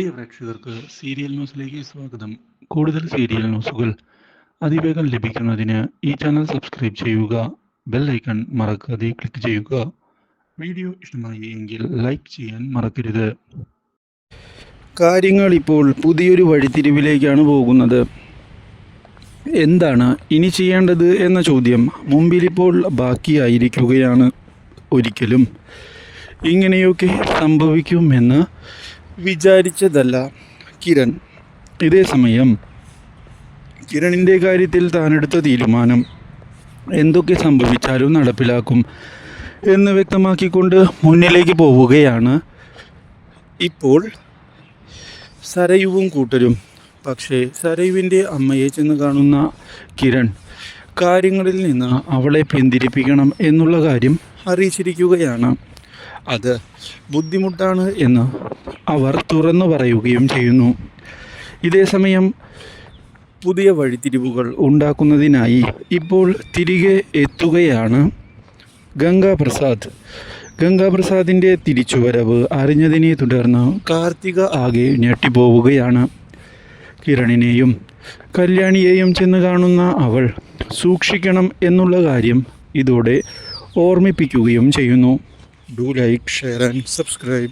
പ്രിയ പ്രേക്ഷകർക്ക് സീരിയൽ ന്യൂസിലേക്ക് സ്വാഗതം. കൂടുതൽ സീരിയൽ ന്യൂസുകൾ അതിവേഗം ലഭിക്കുന്നതിന് ഈ ചാനൽ സബ്സ്ക്രൈബ് ചെയ്യുക ബെൽ ഐക്കൺ മറക്കാതെ ക്ലിക്ക് ചെയ്യുക. വീഡിയോ ഇഷ്ടമായി എങ്കിൽ ലൈക്ക് ചെയ്യാൻ മറക്കരുത്. കാര്യങ്ങൾ ഇപ്പോൾ പുതിയൊരു വഴിത്തിരിവിലേക്കാണ് പോകുന്നത്. എന്താണ് ഇനി ചെയ്യേണ്ടത് എന്ന ചോദ്യം മുമ്പിലിപ്പോൾ ബാക്കിയായിരിക്കുകയാണ് ഒരിക്കലും. ഇങ്ങനെയൊക്കെ സംഭവിക്കുമെന്ന് വിചാരിച്ചതല്ല. കിരൺ. ഇതേ സമയം കിരണിന്റെ കാര്യത്തിൽ താനെടുത്ത തീരുമാനം എന്തൊക്കെ സംഭവിച്ചാലും നടപ്പിലാക്കും എന്ന് വ്യക്തമാക്കിക്കൊണ്ട് മുന്നിലേക്ക് പോവുകയാണ്. ഇപ്പോൾ സരയുവും കൂട്ടരും. പക്ഷേ സരയുവിന്റെ അമ്മയെ ചെന്ന് കാണുന്ന കിരൺ കാര്യങ്ങളിൽ നിന്ന് അവളെ പിന്തിരിപ്പിക്കണം എന്നുള്ള കാര്യം അറിയിച്ചിരിക്കുകയാണ്. അത് ബുദ്ധിമുട്ടാണ് എന്ന് അവർ തുറന്നു പറയുകയും ചെയ്യുന്നു. ഇതേസമയം പുതിയ വഴിത്തിരിവുകൾ ഉണ്ടാക്കുന്നതിനായി ഇപ്പോൾ തിരികെ എത്തുകയാണ് ഗംഗാപ്രസാദ്. ഗംഗാപ്രസാദിന്റെ തിരിച്ചുവരവ് അറിഞ്ഞതിനെ തുടർന്ന് കാർത്തിക ആകെ ഞെട്ടിപ്പോവുകയാണ്. കിരണിനെയും കല്യാണിയെയും ചെന്ന് കാണുന്ന അവൾ സൂക്ഷിക്കണം എന്നുള്ള കാര്യം ഇതോടെ ഓർമ്മിപ്പിക്കുകയും ചെയ്യുന്നു. Do like share and subscribe